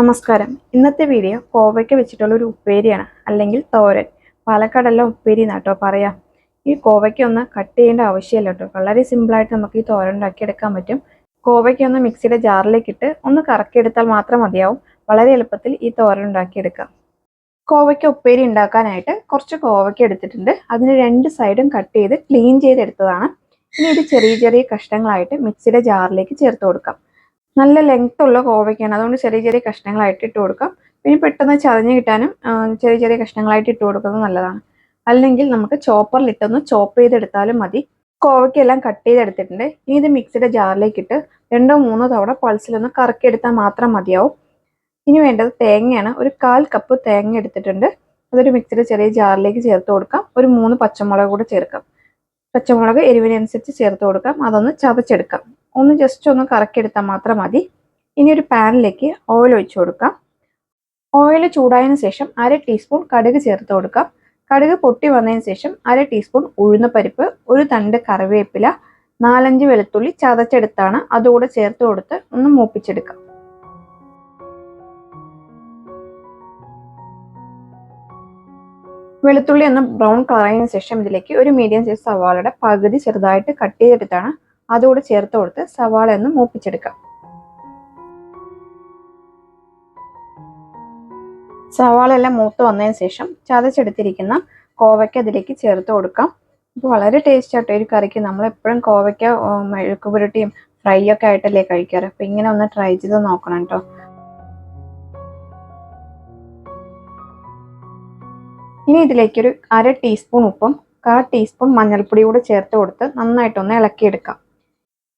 നമസ്കാരം. ഇന്നത്തെ വീഡിയോ കോവയ്ക്ക വെച്ചിട്ടുള്ള ഒരു ഉപ്പേരിയാണ്. അല്ലെങ്കിൽ തോരൻ. പാലക്കാടെല്ലാം ഉപ്പേരി എന്നാട്ടോ പറയാം. ഈ കോവയ്ക്ക ഒന്ന് കട്ട് ചെയ്യേണ്ട ആവശ്യമില്ല കേട്ടോ വളരെ സിമ്പിളായിട്ട് നമുക്ക് ഈ തോരൻ ഉണ്ടാക്കിയെടുക്കാൻ പറ്റും. കോവയ്ക്ക ഒന്ന് മിക്സിയുടെ ജാറിലേക്ക് ഇട്ട് ഒന്ന് കറക്കിയെടുത്താൽ മാത്രം മതിയാവും. വളരെ എളുപ്പത്തിൽ ഈ തോരൻ ഉണ്ടാക്കിയെടുക്കാം കോവയ്ക്ക ഉപ്പേരി ഉണ്ടാക്കാനായിട്ട് കുറച്ച് കോവയ്ക്ക എടുത്തിട്ടുണ്ട്. അതിന് രണ്ട് സൈഡും കട്ട് ചെയ്ത് ക്ലീൻ ചെയ്തെടുത്തതാണ്. ഇനി ഇത് ചെറിയ ചെറിയ കഷ്ണങ്ങളായിട്ട് മിക്സിയുടെ ജാറിലേക്ക് ചേർത്ത് കൊടുക്കാം. നല്ല ലെങ്ത് ഉള്ള കോവയ്ക്കാണ്. അതുകൊണ്ട് ചെറിയ ചെറിയ കഷ്ണങ്ങളായിട്ട് ഇട്ട് കൊടുക്കാം. പിന്നെ പെട്ടെന്ന് ചതഞ്ഞ് കിട്ടാനും ചെറിയ ചെറിയ കഷ്ണങ്ങളായിട്ട് ഇട്ട് കൊടുക്കുന്നത് നല്ലതാണ്. അല്ലെങ്കിൽ നമുക്ക് ചോപ്പറിൽ ഇട്ടൊന്ന് ചോപ്പ് ചെയ്തെടുത്താലും മതി. കോവയ്ക്കെല്ലാം കട്ട് ചെയ്തെടുത്തിട്ടുണ്ട്. ഇനി ഇത് മിക്സിയുടെ ജാറിലേക്ക് ഇട്ട് രണ്ടോ മൂന്നോ തവണ പൾസിലൊന്ന് കറക്കിയെടുത്താൽ മാത്രം മതിയാവും. ഇനി വേണ്ടത് തേങ്ങയാണ്. ഒരു കാൽ കപ്പ് തേങ്ങ എടുത്തിട്ടുണ്ട്. അതൊരു മിക്സിയുടെ ചെറിയ ജാറിലേക്ക് ചേർത്ത് കൊടുക്കാം. ഒരു മൂന്ന് പച്ചമുളക് കൂടെ ചേർക്കാം. പച്ചമുളക് എരിവിനനുസരിച്ച് ചേർത്ത് കൊടുക്കാം. അതൊന്ന് ചതച്ചെടുക്കാം. ഒന്ന് ജസ്റ്റ് ഒന്ന് കറക്കിയെടുത്താൽ മാത്രം മതി. ഇനി ഒരു പാനിലേക്ക് ഓയിൽ ഒഴിച്ചു കൊടുക്കാം. ഓയിൽ ചൂടായതിനു ശേഷം അര ടീസ്പൂൺ കടുക് ചേർത്ത് കൊടുക്കാം. കടുക് പൊട്ടി വന്നതിന് ശേഷം അര ടീസ്പൂൺ ഉഴുന്നപ്പരിപ്പ് ഒരു തണ്ട് കറിവേപ്പില നാലഞ്ച് വെളുത്തുള്ളി ചതച്ചെടുത്താണ് അതുകൂടെ ചേർത്ത് കൊടുത്ത് ഒന്ന് മൂപ്പിച്ചെടുക്കാം. വെളുത്തുള്ളി ഒന്ന് ബ്രൗൺ കളറിന് ശേഷം ഇതിലേക്ക് ഒരു മീഡിയം സൈസ് സവാളയുടെ പകുതി ചെറുതായിട്ട് കട്ട് ചെയ്തെടുത്താണ് അതുകൂടെ ചേർത്ത് കൊടുത്ത് സവാള ഒന്ന് മൂപ്പിച്ചെടുക്കാം. സവാള എല്ലാം മൂത്ത് വന്നതിന് ശേഷം ചതച്ചെടുത്തിരിക്കുന്ന കോവയ്ക്ക അതിലേക്ക് ചേർത്ത് കൊടുക്കാം. ഇത് വളരെ ടേസ്റ്റ് ആട്ടോ. ഒരു കറിക്ക് നമ്മൾ എപ്പോഴും കോവയ്ക്ക ഉം, മെഴുക്ക് പുരട്ടിയും ഫ്രൈ ഒക്കെ ആയിട്ടല്ലേ കഴിക്കാറ്. അപ്പം ഇങ്ങനെ ഒന്ന് ട്രൈ ചെയ്ത് നോക്കണം കേട്ടോ ഇനി ഇതിലേക്ക് ഒരു അര ടീസ്പൂൺ ഉപ്പും കാ ടീസ്പൂൺ മഞ്ഞൾപ്പൊടി കൂടെ ചേർത്ത് കൊടുത്ത് നന്നായിട്ടൊന്ന് ഇളക്കിയെടുക്കാം.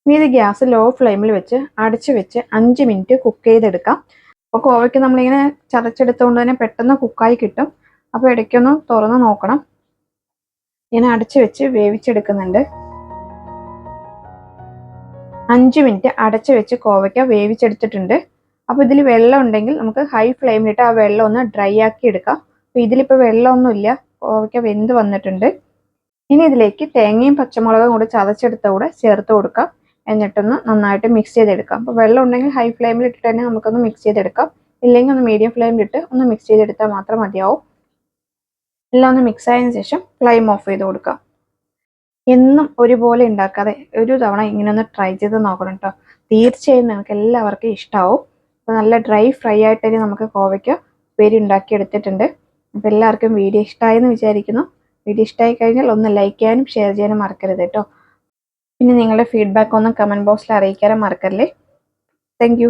ഇത് ഗ്യാസ് ലോ ഫ്ലെയിമിൽ വെച്ച് അടച്ച് വെച്ച് അഞ്ച് മിനിറ്റ് കുക്ക് ചെയ്തെടുക്കാം. അപ്പോൾ കോവയ്ക്ക് നമ്മളിങ്ങനെ ചതച്ചെടുത്തുകൊണ്ട് തന്നെ പെട്ടെന്ന് കുക്കായി കിട്ടും. അപ്പോൾ ഇടയ്ക്കൊന്ന് തുറന്ന് നോക്കണം. ഇങ്ങനെ അടച്ച് വെച്ച് വേവിച്ചെടുക്കുന്നുണ്ട്. അഞ്ച് മിനിറ്റ് അടച്ച് വെച്ച് കോവയ്ക്ക വേവിച്ചെടുത്തിട്ടുണ്ട്. അപ്പോൾ ഇതിൽ വെള്ളം ഉണ്ടെങ്കിൽ നമുക്ക് ഹൈ ഫ്ലെയിമിലിട്ട് ആ വെള്ളം ഒന്ന് ഡ്രൈ ആക്കി എടുക്കാം. അപ്പോൾ ഇതിലിപ്പോൾ വെള്ളമൊന്നുമില്ല. കോവയ്ക്ക വെന്ത് വന്നിട്ടുണ്ട്. ഇനി ഇതിലേക്ക് തേങ്ങയും പച്ചമുളകും കൂടെ ചതച്ചെടുത്ത കൂടെ ചേർത്ത് കൊടുക്കാം. എന്നിട്ടൊന്ന് നന്നായിട്ട് മിക്സ് ചെയ്തെടുക്കാം. അപ്പോൾ വെള്ളം ഉണ്ടെങ്കിൽ ഹൈ ഫ്ലെയിമിൽ ഇട്ടിട്ട് തന്നെ നമുക്കൊന്ന് മിക്സ് ചെയ്തെടുക്കാം. ഇല്ലെങ്കിൽ ഒന്ന് മീഡിയം ഫ്ലെയിമിലിട്ട് ഒന്ന് മിക്സ് ചെയ്തെടുത്താൽ മാത്രം മതിയാവും. എല്ലാം ഒന്ന് മിക്സ് ആയതിനു ശേഷം ഫ്ലെയിം ഓഫ് ചെയ്ത് കൊടുക്കാം. എന്നും ഒരുപോലെ ഉണ്ടാക്കാതെ ഒരു തവണ ഇങ്ങനെ ഒന്ന് ട്രൈ ചെയ്ത് നോക്കണം കേട്ടോ തീർച്ചയായും നിങ്ങൾക്ക് എല്ലാവർക്കും ഇഷ്ടമാവും അപ്പോൾ നല്ല ഡ്രൈ ഫ്രൈ ആയിട്ട് തന്നെ നമുക്ക് കോവയ്ക്ക് ഉപ്പേരി ഉണ്ടാക്കി എടുത്തിട്ടുണ്ട് അപ്പോൾ എല്ലാവർക്കും വീഡിയോ ഇഷ്ടമായെന്ന് വിചാരിക്കുന്നു. വീഡിയോ ഇഷ്ടമായി കഴിഞ്ഞാൽ ഒന്ന് ലൈക്ക് ചെയ്യാനും ഷെയർ ചെയ്യാനും മറക്കരുത് കേട്ടോ പിന്നെ നിങ്ങളുടെ ഫീഡ്ബാക്ക് ഒന്ന് കമന്റ് ബോക്സിൽ അറിയിക്കാനും മറക്കല്ലേ? താങ്ക്